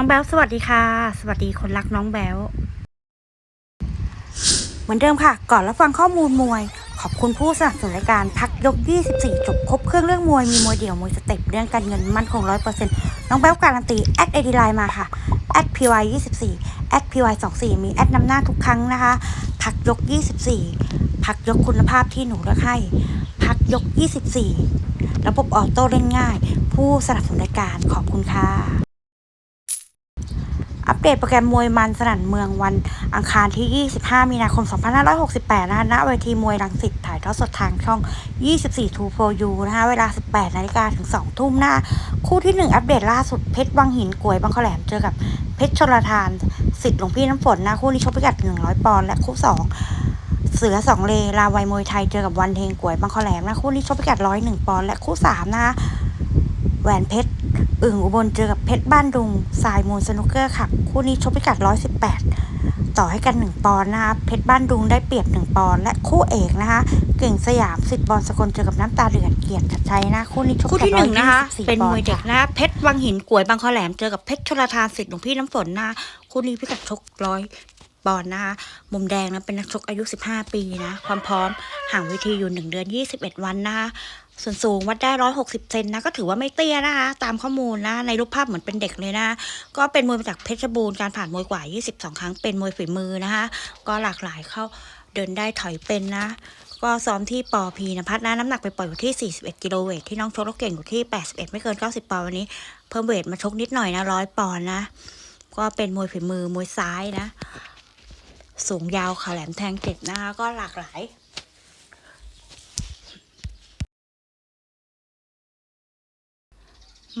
น้องแบลสวัสดีค่ะ สวัสดีคนรักน้องแบลเหมือนเดิมค่ะ ก่อนรับฟังข้อมูลมวย ขอบคุณผู้สนับสนุนรายการพักยก 24 จบครบเครื่องเรื่องมวย มีมวยเดี่ยว มวยสเต็ปเรื่องการเงินมั่นคง 100%น้องแบลการันตีแอดไอดีไลน์มาค่ะแอด py 24แอด py 24มีแอดนำหน้าทุกครั้งนะคะ พักยก24พักยกคุณภาพที่หนูเลือกให้ พักยก24ระบบออโต้เล่นง่าย ผู้สนับสนุนรายการขอบคุณค่ะ ดตโปรแกรมมวยมันสนั่นเมืองวันอังคารที่ 25 มีนาคม 2568 นะคะณเวทีมวยรังสิตถ่ายทอดสดทางช่อง 24 2 4 u นะคะ เวลา 18 นาฬิกาถึง 2 ทุ่มหน้า คู่ที่ 1 อัปเดตล่าสุดเพชรวังหินกวยบางขแหลมเจอกับเพชรชลทานสิทธิ์หลวงพี่น้ำฝนนะ คู่นี้ชกพิกัด 100 ปอนด์และคู่ 2เสือสองเลลาวัยมวยไทยเจอกับวันเทงกวยบางขแหลมนะคู่นี้ชกพิกัด101ปอนด์และคู่3นะคะแหวนเพชร อึ่งอุบลเจอกับเพชรบ้านดุงสายมูลสนุกเกอร์ค่ะ คู่นี้ชกพิกัด 118 ต่อให้กัน 1 ปอนด์นะคะเพชรบ้านดุงได้เปรียบ 1 ปอนด์และคู่เอกนะคะ เก่งสยามสิทธิ์บอลสกลเจอกับน้ำตาเดือดเกียรติชัดชัยนะ คู่นี้ชกคู่ที่หนึ่งนะคะ124เป็นมวยเด็กปอนด์ค่ะนะคะเพชรวังหินกวยบางคอแหลมเจอกับเพชรชลทานสิทธิ์หลวงพี่น้ำฝนนะคะคู่นี้พิกัดชกร้อย ปอนด์นะคะ มุมแดงนะเป็นนักชกอายุ 15 ปีนะ ความพร้อมห่างเวทีอยู่ 1 เดือน 21 วันนะคะส่วนสูงวัดได้ 160 เซนนะ ก็ถือว่าไม่เตี้ยนะคะ ตามข้อมูลนะ ในรูปภาพเหมือนเป็นเด็กเลยนะ ก็เป็นมวยมาจากเพชรบูรณ์ การผ่านมวยกว่า 22 ครั้ง เป็นมวยฝีมือนะคะ ก็หลากหลายเข้าเดินได้ถอยเป็นนะ ก็ซ้อมที่ปอพีนภัทรนะ น้ำหนักไปปล่อยอยู่ที่ 41 กิโลเวทที่น้องชกแล้วเก่งอยู่ที่ 81 ไม่เกิน 90ปอนด์วันนี้ เพิ่มเวทมาชกนิดหน่อยนะร้อยปอนด์นะ ก็เป็นมวยฝีมือ มวยซ้ายนะ สูงยาวขาแหลมแทงเจ็ดนะคะ ก็หลากหลาย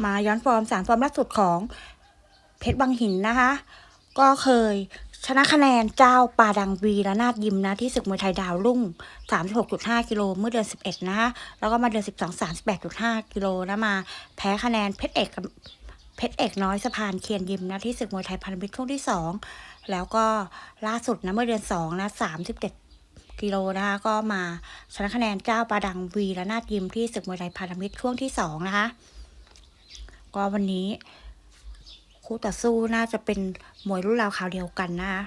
มาย้อนฟอร์มสามฟอร์มล่าสุดของเพชรบางหินนะคะ ก็เคยชนะคะแนนเจ้าปาดังวีและนาดยิมนะ ที่ศึกมวยไทยดาวรุ่ง 36.5 กิโลเมื่อเดือน 11 นะคะแล้วก็มาเดือน 12 38.5 กิโลนะมา แพ้คะแนนเพชรเอก เพชรเอกน้อยสะพานเคียนยิมนะที่ศึกมวยไทยพันธมิตรช่วงที่ 2 แล้วก็ล่าสุดนะเมื่อเดือน2นะ37กิโลนะคะก็มาชนะคะแนนเจ้าปาดังวีและนาดยิมที่ศึกมวยไทยพันธมิตรช่วงที่ 2 นะคะ ก็วันนี้คู่ต่อสู้น่าจะเป็นมวยรุ่นราวคราวเดียวกันนะคะ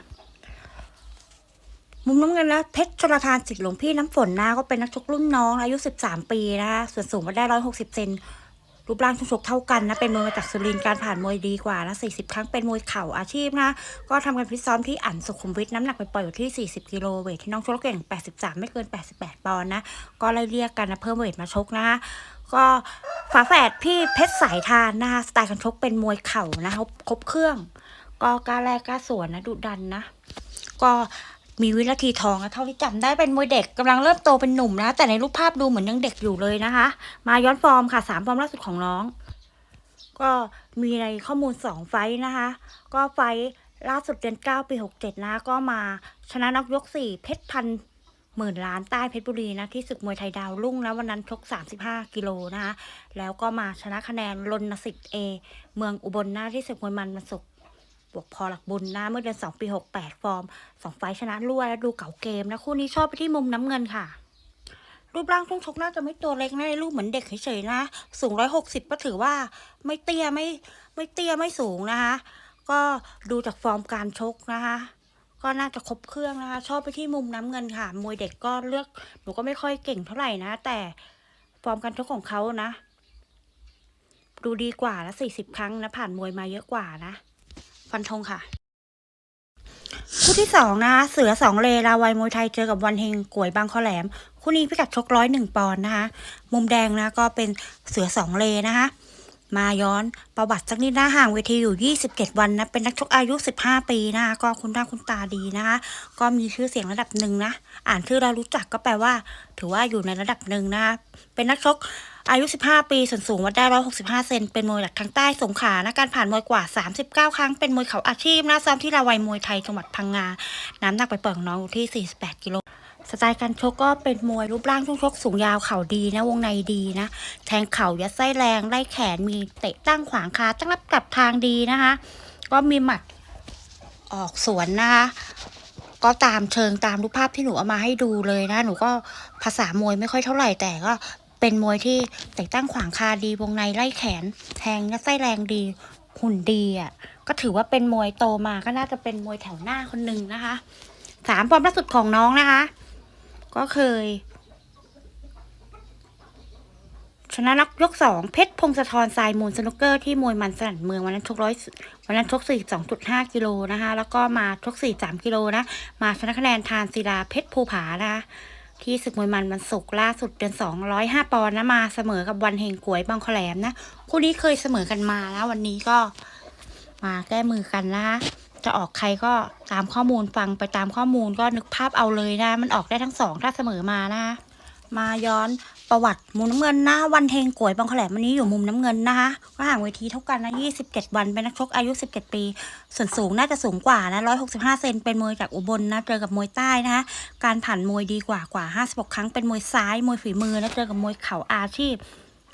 มุมน้ำเงินนะเพชรชลทานสิทธิ์หลวงพี่น้ำฝนนะก็เป็นนักชกรุ่นน้องอายุ 13 ปีนะคะส่วนสูงก็ได้ 160 เซน รูปร่างชกเท่ากันนะ เป็นมวยมาจากสุรินทร์การผ่านมวยดีกว่านะ40 ครั้งเป็นมวยเข่าอาชีพนะ ก็ทำกันฟิซ้อมที่อันสุขุมวิทน้ำหนักไปปล่อยอยู่ที่ 40 กิโลเวทที่น้องชกเก่ง 83 ไม่เกิน 88 ปอนด์นะ ก็ไล่เรียกกันนะเพิ่มเวทมาชกนะคะก็ฝาแฝดพี่เพชรสายทานนะคะสไตล์การชกเป็นมวยเข่านะคะครบเครื่อง ก็กล้าแรกกล้าสวนนะดุดันนะ ก็ มีวินาทีทองนะเท่าที่จำได้เป็นมวยเด็กกำลังเริ่มโตเป็นหนุ่มนะ แต่ในรูปภาพดูเหมือนยังเด็กอยู่เลยนะคะ มาย้อนฟอร์มค่ะสามฟอร์มล่าสุดของน้อง ก็มีในข้อมูลสองไฟนะคะ ก็ไฟล่าสุดเดือนเก้าปีหกเจ็ดนะ ก็มาชนะน็อกยกสี่เพชรพันหมื่นล้านใต้เพชรบุรีนะ ที่ศึกมวยไทยดาวรุ่งนะวันนั้นชกสามสิบห้ากิโลนะคะ แล้วก็มาชนะคะแนนรณสิทธิ์เอ เมืองอุบลนะที่ศึกมวยมันมันสุก บวกพอหลักบุญนะเมื่อเดือนสองปีหกแปดฟอร์มสองไฟชนะรวดแล้วดูเก่าเกมนะ คู่นี้ชอบไปที่มุมน้ำเงินค่ะ รูปร่างช่งชกน่าจะไม่ตัวเล็กนะในรูปเหมือนเด็กเฉยๆนะ สูงร้อยหกสิบก็ถือว่าไม่เตี้ยไม่ไม่เตี้ยไม่สูงนะคะ ก็ดูจากฟอร์มการชกนะคะก็น่าจะครบเครื่องนะคะ ชอบไปที่มุมน้ำเงินค่ะ มวยเด็กก็เลือกหนูก็ไม่ค่อยเก่งเท่าไหร่นะ แต่ฟอร์มการชกของเขานะ ดูดีกว่านะสี่สิบครั้งนะ ผ่านมวยมาเยอะกว่านะ ฟันธงค่ะ คู่ที่สองนะคะเสือสองเลลาวัยมวยไทยเจอกับวันเฮงกวยบางข้อแหลม คู่นี้พิกัดชกร้อยหนึ่งปอนด์นะคะ มุมแดงนะก็เป็นเสือสองเลนะคะ มาย้อนประวัติสักนิดนะห่างเวทีอยู่ 27 วันนะ เป็นนักชกอายุ 15 ปีนะคะก็คุณหน้าคุณตาดีนะคะ ก็มีชื่อเสียงระดับหนึ่งนะ อ่านชื่อเรารู้จักก็แปลว่า ถือว่าอยู่ในระดับหนึ่งนะคะเป็นนักชกอายุ 15 ปี ส่วนสูงวัดได้ 165 เซน เป็นมวยจากทางใต้สงขลานะการผ่านมวยกว่า 39 ครั้ง เป็นมวยเขาอาชีพนะซ้อมที่ราวัยมวยไทยจังหวัดพังงา น้ำหนักไปเปิดของน้องอยู่ที่ 48 กิโล สไตล์การชกก็เป็นมวยรูปร่างช่วงชกสูงยาวเข่าดีนะวงในดีนะ แทงเข่ายัดไส้แรงไล่แขนมีเตะตั้งขวางคาตั้งรับกลับทางดีนะคะ ก็มีหมัดออกสวนนะคะก็ตามเชิงตามรูปภาพที่หนูเอามาให้ดูเลยนะ หนูก็ภาษามวยไม่ค่อยเท่าไหร่แต่ก็เป็นมวยที่เตะตั้งขวางคาดีวงในไล่แขน แทงยัดไส้แรงดีหุ่นดีอะก็ถือว่าเป็นมวยโตมาก็น่าจะเป็นมวยแถวหน้าคนหนึ่งนะคะสามฟอร์มล่าสุดของน้องนะคะ ก็เคย ชนะนักยกสองเพชรพงศธรทรายมูลสนุกเกอร์ที่มวยมันสนั่นเมืองวันนั้นชกร้อยวันนั้นชกสี่สองจุดห้ากิโลนะคะ แล้วก็มาชกสี่สามกิโลนะ มาชนะคะแนนทานศิลาเพชรภูผานะคะที่ศึกมวยมันมันศุกล่าสุดเดือนสองร้อยห้าปอนด์นะมาเสมอกับวันเฮงกวยบางขแหลมนะ คู่นี้เคยเสมอกันมานะวันนี้ก็มาแก้มือกันนะคะ จะออกใครก็ตามข้อมูลฟังไปตามข้อมูลก็นึกภาพเอาเลยนะ มันออกได้ทั้งสองถ้าเสมอมานะมาย้อนประวัติมุมน้ำเงินนะวันเฮงกวยบางแขลมวันนี้อยู่มุมน้ำเงินนะคะก็ห่างเวทีเท่ากันนะ27 วันเป็นนักชกอายุ 17 ปี ส่วนสูงน่าจะสูงกว่านะ165 เซนเป็นมวยจากอุบลนะเจอกับมวยใต้นะคะการผ่านมวยดีกว่ากว่า 56 ครั้งเป็นมวยซ้ายมวยฝีมือนะเจอกับมวยเข่าอาชีพ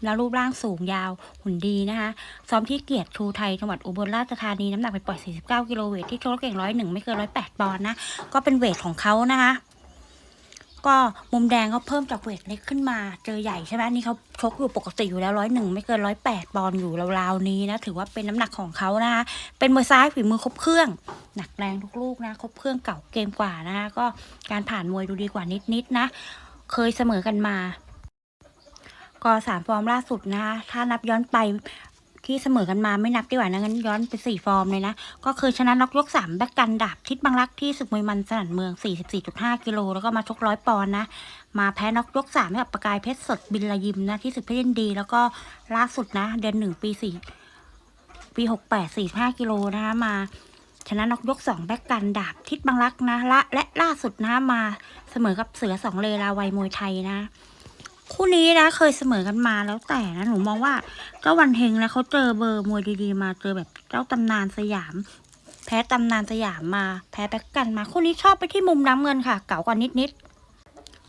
แล้วรูปร่างสูงยาวหุ่นดีนะคะซ้อมที่เกียรติชูไทยจังหวัดอุบลราชธานีน้ำหนักไปปล่อย 49 กิโลเวทที่ชกเก่งร้อยหนึ่งไม่เกินร้อยแปดปอนด์นะ ก็เป็นเวทของเขานะคะก็มุมแดงเขาเพิ่มจากเวทเล็กขึ้นมาเจอใหญ่ใช่ไหมนี่เขาชกอยู่ปกติอยู่แล้วร้อยหนึ่งไม่เกินร้อยแปดปอนด์อยู่ราวๆนี้นะถือว่าเป็นน้ำหนักของเขานะคะเป็นมวยซ้ายฝีมือครบเครื่อง หนักแรงทุกลูกนะครบเครื่องเก่าเกมกว่านะคะก็การผ่านมวยดูดีกว่านิดๆนะ เคยเสมอกันมา ก็สามฟอร์มล่าสุดนะคะถ้านับย้อนไปที่เสมอกันมาไม่นับดีกว่านะงั้นย้อนไปสี่ฟอร์มเลยนะ ก็เคยชนะน็อกยกสามแบกกันดาบทิศบางรักที่ศึกมวยมันสนั่นเมือง 44.5 กิโลแล้วก็มาชกร้อยปอนนะ มาแพ้น็อกยกสามให้กับประกายเพชรสดบินละยิมนะที่ศึกเพชรยินดี แล้วก็ล่าสุดนะ เดือนหนึ่งปีสี่ปีหกแปดสี่ห้ากิโลนะคะมาชนะน็อกยกสองแบกกันดาบทิศบางรักนะ และและล่าสุดนะมาเสมอกับเสือสองเลลาวัยมวยไทยนะ คู่นี้นะเคยเสมอกันมาแล้วแต่นะหนูมองว่าเจ้าวันเฮงนะเขาเจอเบอร์มวยดีๆ มาเจอแบบเจ้าตำนานสยาม แพ้ตำนานสยามมา แพ้แบ็กกันมา คู่นี้ชอบไปที่มุมน้ำเงินค่ะ เก่ากว่านิดๆ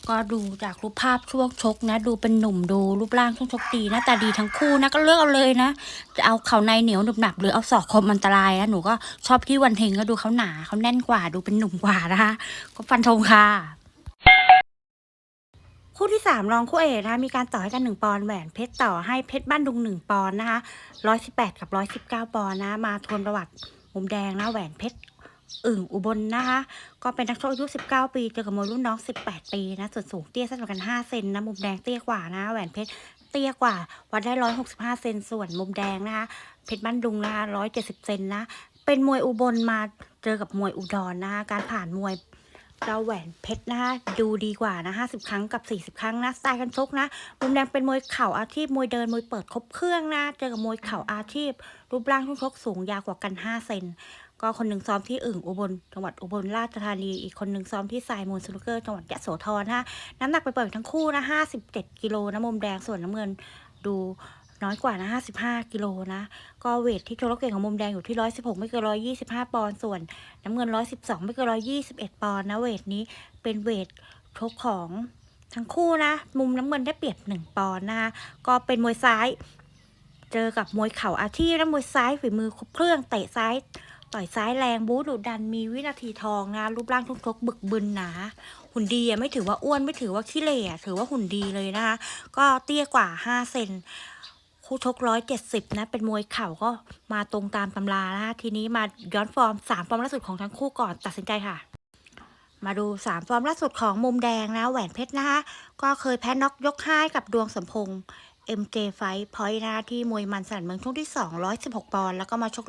ก็ดูจากรูปภาพช่วงชกนะ ดูเป็นหนุ่มดูรูปร่างช่วงชกดีหนะแต่ดีทั้งคู่นะก็เลือกเอาเลยนะจะเอาเข่าในเหนียวหนุบหนับหรือเอาศอกคมอันตรายนะหนูก็ชอบที่วันเฮงก็ดูเขาหนาเขาแน่นกว่าดูเป็นหนุ่มกว่านะคะก็ฟันธงค่ะ คู่ที่สามรองคู่เอกนะคะมีการต่อให้กันหนึ่งปอนด์แหวนเพชรต่อให้เพชรบ้านดุงหนึ่งปอนด์นะคะร้อยสิบแปดกับร้อยสิบเก้าปอนด์นะมาทวนประวัติมุมแดงนะแหวนเพชรอึ่งอุบลนะคะ ก็เป็นนักชกอายุสิบเก้าปีเจอกับมวยรุ่นน้องสิบแปดปีนะส่วนสูงเตี้ยสั้นกว่ากันห้าเซนนะมุมแดงเตี้ยกว่านะแหวนเพชรเตี้ยกว่า วัดได้ร้อยหกสิบห้าเซนส่วนมุมแดงนะคะเพชรบ้านดุงนะคะร้อยเจ็ดสิบเซนนะเป็นมวยอุบลมาเจอกับมวยอุดรนะคะการผ่านมวย เราแหวนเพชรนะคะดูดีกว่านะห้าสิบครั้งกับสี่สิบครั้งนะสไตล์กันชกนะมุมแดงเป็นมวยเข่าอาชีพมวยเดินมวยเปิดครบเครื่องนะเจอกับมวยเข่าอาชีพ รูปร่างทุกชกสูงยาวกว่ากันห้าเซนก็คนหนึ่งซ้อมที่อึ่งอุบลจังหวัดอุบลราชธานีอีกคนหนึ่งซ้อมที่สายมูลสนุกเกอร์จังหวัดยะโสธรนะน้ำหนักไปเปิดทั้งคู่นะห้าสิบเจ็ดกิโลนะมุมแดงส่วนน้ำเงินดู น้อยกว่านะห้าสิบห้ากิโลนะ ก็เวทที่โชว์เก่งของมุมแดงอยู่ที่ร้อยสิบหกไม่เกินร้อยยี่สิบห้าปอนด์ ส่วนน้ำเงินร้อยสิบสองไม่เกินร้อยยี่สิบเอ็ดปอนด์นะ เวทนี้เป็นเวทชกของทั้งคู่นะ มุมน้ำเงินได้เปรียบหนึ่งปอนด์นะคะ ก็เป็นมวยซ้าย เจอกับมวยเข่าอาชีพและมวยซ้ายฝีมือครบเครื่องเตะซ้ายต่อยซ้ายแรงบู๊ดุดันมีวินาทีทองนะ รูปร่างทุกทกบึกบึนหนาหุ่นดีไม่ถือว่าอ้วนไม่ถือว่าขี้เหร่อถือว่าหุ่นดีเลยนะคะ ก็เตี้ยกว่าห้าเซน คู่ชกร้อยเจ็ดสิบนะ เป็นมวยเข่าก็มาตรงตามตำรานะคะทีนี้มาย้อนฟอร์มสามฟอร์มล่าสุดของทั้งคู่ก่อนตัดสินใจค่ะ มาดูสามฟอร์มล่าสุดของมุมแดงนะแหวนเพชรนะคะก็เคยแพ้น็อกยกห้ากับดวงสมพงษ์ MJ Fight Point นะคะที่มวยมันสนันเมืองช่วงที่ 2 116 ปอนด์แล้วก็มาชก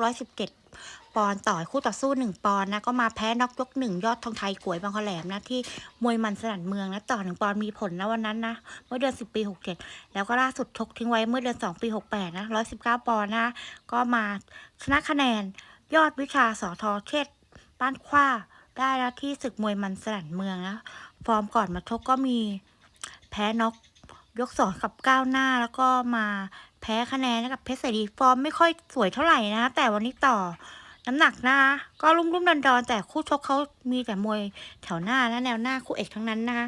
117 ปอนด์ต่อยคู่ต่อสู้ 1 ปอนด์นะก็มาแพ้น็อกยก 1 ยอดทองไทยกวยบางขแหลมนะที่มวยมันสนันเมืองนะต่อ 1 ปอนด์มีผลนะวันนั้นนะเมื่อเดือน 10 ปี 67 แล้วก็ล่าสุดชกทิ้งไว้เมื่อเดือน 2 ปี 68 นะ 119 ปอนด์นะก็มาชนะคะแนนยอดวิชาสอทอเชษฐ์บ้านคว้าได้แล้วที่ศึกมวยมันสนันเมืองนะฟอร์มก่อนมาชกก็มีแพ้น็อก ยกสองกับก้าวหน้าแล้วก็มาแพ้คะแนนกับเพชรเสรีฟอร์มไม่ค่อยสวยเท่าไหร่นะ แต่วันนี้ต่อน้ำหนักหน้าก็รุ่มรุ่มดอนดอนๆแต่คู่ชกเขามีแต่มวยแถวหน้าและแนวหน้าคู่เอกทั้งนั้นนะคะ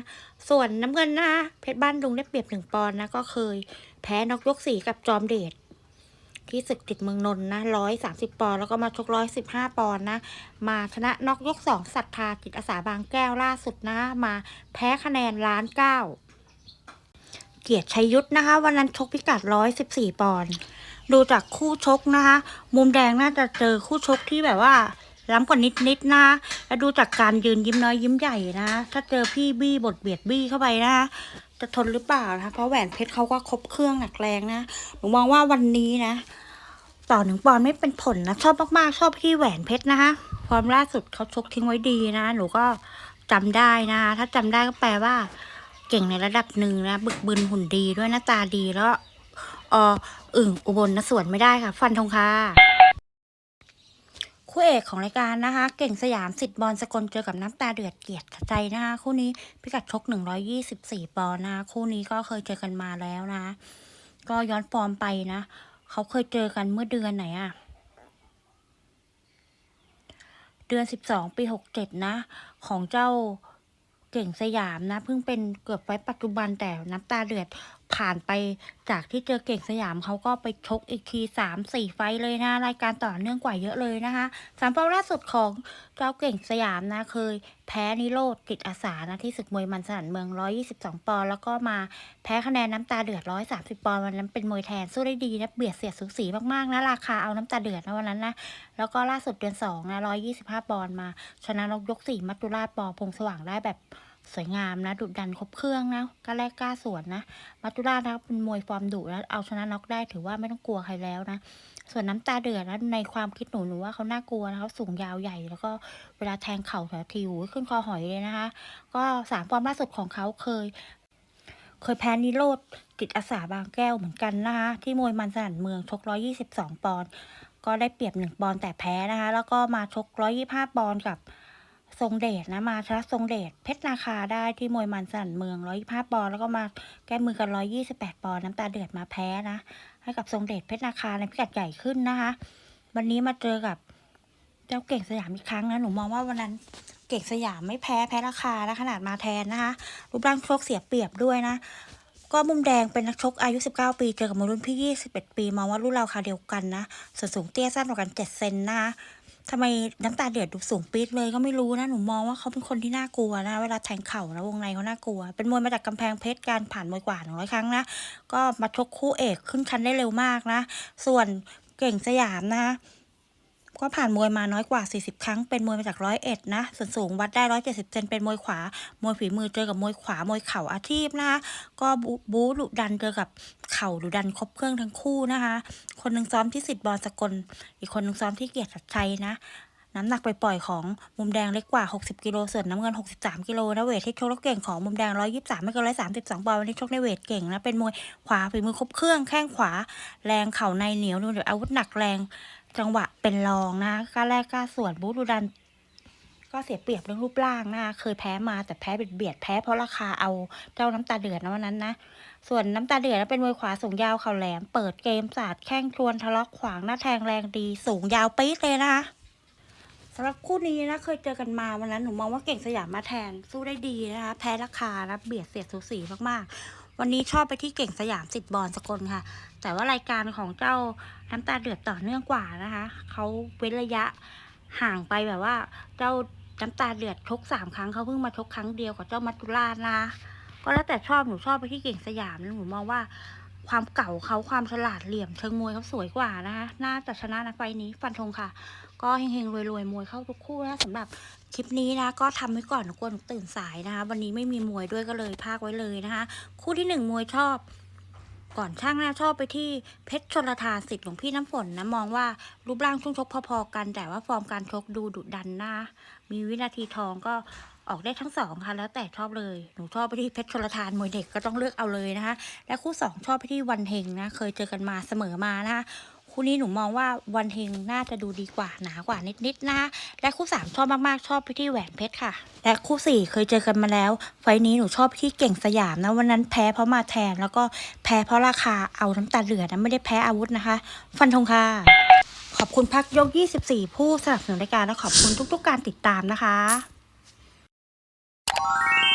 ส่วนน้ำเงินนะเพชรบ้านดุงได้เปรียบหนึ่งปอนด์นะ ก็เคยแพ้นกยกสีกับจอมเดชที่ศึกติดเมืองนนท์นะร้อยสามสิบปอนด์แล้วก็มาชกร้อยสิบห้าปอนด์นะ มาชนะนอกยกสองศรัทธาจิตอาสาบางแก้วล่าสุดนะ มาแพ้คะแนนล้านเก้า เกียรติชัยยุทธนะคะ วันนั้นชกพิกัด114ปอนด์ดูจากคู่ชกนะคะ มุมแดงน่าจะเจอคู่ชกที่แบบว่าล้ำกว่านิดนิดนะแล้วดูจากการยืนยิ้มน้อยยิ้มใหญ่นะ ถ้าเจอพี่บี้บทเบียดบี้เข้าไปนะจะทนหรือเปล่านะ เพราะแหวนเพชรเขาก็ครบเครื่องหนักแรงนะ หนูมองว่าวันนี้นะ ต่อหนึ่งปอนด์ไม่เป็นผลนะ ชอบมากๆ ชอบที่แหวนเพชรนะคะฟอร์มล่าสุดเขาชกทิ้งไว้ดีนะ หนูก็จำได้นะคะถ้าจำได้ก็แปลว่า เก่งในระดับหนึ่งนะ บึกบึนหุ่นดีด้วยหน้าตาดีแล้วอออึ่งอุบลนะสวนไม่ได้ค่ะ ฟันธงค่ะคู่เอกของรายการนะคะ เก่งสยามสิทธิ์บอลสกลเจอกับน้ำตาเดือดเกียรติใจนะคะคู่นี้พิกัดชก 124 ปอนด์นะคะคู่นี้ก็เคยเจอกันมาแล้วนะ ก็ย้อนฟอร์มไปนะ เขาเคยเจอกันเมื่อเดือนไหนอะเดือน 12 ปี 67 นะ ของเจ้า เก่งสยามนะเพิ่งเป็นเกือบไว้ปัจจุบันแต่น้ำตาเดือด ผ่านไปจากที่เจอเก่งสยามเขาก็ไปชกอีกทีสามสี่ไฟเลยนะ รายการต่อเนื่องกว่าเยอะเลยนะคะสามเป้าล่าสุดของเจ้าเก่งสยามนะเคยแพ้นิโรธกิจอาสานะที่ศึกมวยมันสนันเมือง 122 ปอนด์แล้วก็มาแพ้คะแนนน้ำตาเดือด 130 ปอนด์วันนั้นเป็นมวยแทนสู้ได้ดีนะเบียดเสียดสูสีมากๆนะราคาเอาน้ำตาเดือดนะวันนั้นนะแล้วก็ล่าสุดเดือนสองนะร้อยยี่สิบห้าปอนด์มา ชนะนกยกสี่มัจจุราชปอพงสว่างได้แบบ สวยงามนะดุดันครบเครื่องนะกล้าแรกกล้าสวนนะมัจจุราชนะเป็นมวยฟอร์มดุแล้วเอาชนะน็อกได้ถือว่าไม่ต้องกลัวใครแล้วนะ ส่วนน้ำตาเดือดนะในความคิดหนูหนูว่าเขาน่ากลัวนะเขาสูงยาวใหญ่ แล้วก็เวลาแทงเข่าแถวทีหูขึ้นคอหอยเลยนะคะ ก็สามฟอร์มล่าสุดของเขาเคย เคยแพ้นิโรธกิจอาสาบางแก้วเหมือนกันนะคะที่มวยมันสนันเมืองชก122ปอนด์ก็ได้เปรียบหนึ่งปอนด์แต่แพ้นะคะ แล้วก็มาชก125ปอนด์กับ ทรงเดชนะมาชนะทรงเดชเพชรนาคาได้ที่มวยมันสันเมือง125ปอนด์แล้วก็มาแก้มือกัน128ปอนด์น้ำตาเดือดมาแพ้นะ ให้กับทรงเดชเพชรนาคาในพิกัดใหญ่ขึ้นนะคะ วันนี้มาเจอกับเจ้าเก่งสยามอีกครั้งนะหนูมองว่าวันนั้นเก่งสยามไม่แพ้แพ้ราคานะขนาดมาแทนนะคะรูปร่างโชคเสียเปรียบด้วยนะก็มุมแดงเป็นนักชกอายุ 19 ปี เจอกับมรุ่นพี่ 21 ปี มองว่ารุ่นเราคาเดียวกันนะส่วนสูงเตี้ยสั้นกว่ากัน 7 เซนนะคะ ทำไมน้ำตาเดือดดูสูงปี๊ดเลยก็ไม่รู้นะ หนูมองว่าเขาเป็นคนที่น่ากลัวนะ เวลาแทงเข่านะวงในเขาน่ากลัว เป็นมวยมาจากกำแพงเพชรการผ่านมวยกว่าหนึ่งร้อยครั้งนะ ก็มาชกคู่เอกขึ้นชั้นได้เร็วมากนะ ส่วนเก่งสยามนะ ก็ผ่านมวยมาน้อยกว่า 40 ครั้ง เป็นมวยมาจากร้อยเอ็ดนะ ส่วนสูงวัดได้170เจ็ดสิบเซนเป็นมวยขวา มวยฝีมือเจอกับมวยขวา มวยเข่าอาชีพนะคะ ก็บูบูดุดันเจอกับเข่าดุดันครบเครื่องทั้งคู่นะคะ คนหนึ่งซ้อมที่สิทธิ์บอลสกล อีกคนหนึ่งซ้อมที่เกียรติชัยนะน้ำหนักไปปล่อยๆของมุมแดงเล็กกว่า 60 กิโล ส่วนน้ำเงิน 63 กิโลนะเวทที่ชกแล้วเก่งของมุมแดง 123 ไม่เกิน132ปอนด์วันนี้ชกในเวทเก่งนะ เป็นมวยขวาฝีมือครบเครื่อง แข้งขวา แรงเข่าในเหนียวดูเดี๋ยวอาวุธหนักแรง จังหวะเป็นรองนะกล้าแรกกล้าส่วนบูดูดัน ก็เสียเปรียบเรื่องรูปร่างนะเคยแพ้มาแต่แพ้เบียดเบียดแพ้เพราะราคาเอาเจ้าน้ำตาเดือดนะวันนั้นนะส่วนน้ำตาเดือดเป็นมวยขวาสูงยาวเข่าแหลม เปิดเกมสาดแข้งชวนทะเลาะขวางหน้าแทงแรงดีสูงยาวปี๊ดเลยนะคะสำหรับคู่นี้นะเคยเจอกันมาวันนั้นหนูมองว่าเก่งสยามมาแทนสู้ได้ดีนะคะแพ้ราคานะเบียดเสียดสูสีมากๆ วันนี้ชอบไปที่เก่งสยามสิทธิ์บอลสกลค่ะ แต่ว่ารายการของเจ้าน้ำตาเดือดต่อเนื่องกว่านะคะ เขาเว้นระยะห่างไปแบบว่า เจ้าน้ำตาเดือดชกสามครั้งเขาเพิ่งมาชกครั้งเดียวกับเจ้ามัตุราชนะ ก็แล้วแต่ชอบหนูชอบไปที่เก่งสยามนะหนูมองว่า ความเก่าเขาความฉลาดเหลี่ยมเชิงมวยเขาสวยกว่านะคะน่าจะชนะนะไฟล์นี้ฟันธงค่ะ ก็เฮงๆรวยๆมวยเข้าทุกคู่นะสำหรับคลิปนี้นะก็ทำไว้ก่อนนกลัวหนูตื่นสายนะคะวันนี้ไม่มีมวยด้วยก็เลยพากไว้เลยนะคะ คู่ที่หนึ่งมวยชอบก่อนช่างหน้าชอบไปที่เพชรชนลทานสิทธิ์หลวงพี่น้ำฝนนะ มองว่ารูปร่างช่วงชกพอๆกัน แต่ว่าฟอร์มการชกดูดุดันนะ มีวินาทีทองก็ ออกได้ทั้งสองค่ะ แล้วแต่ชอบเลย หนูชอบไปที่เพชรชลทานมวยเด็กก็ต้องเลือกเอาเลยนะคะ และคู่สองชอบไปที่วันเฮงนะ เคยเจอกันมาเสมอมานะคะคู่นี้หนูมองว่าวันเฮงน่าจะดูดีกว่าหนากว่านิดๆนะคะและคู่สามชอบมากๆชอบไปที่แหวนเพชรค่ะ และคู่สี่เคยเจอกันมาแล้ว ไฟล์นี้หนูชอบไปที่เก่งสยามนะวันนั้นแพ้เพราะมาแทน แล้วก็แพ้เพราะราคาเอาน้ำตาเหลือนะไม่ได้แพ้อาวุธนะคะ ฟันธงค่ะ ขอบคุณพักยก 24 ผู้สนับสนุนรายการและขอบคุณทุกๆ การติดตามนะคะ Bye.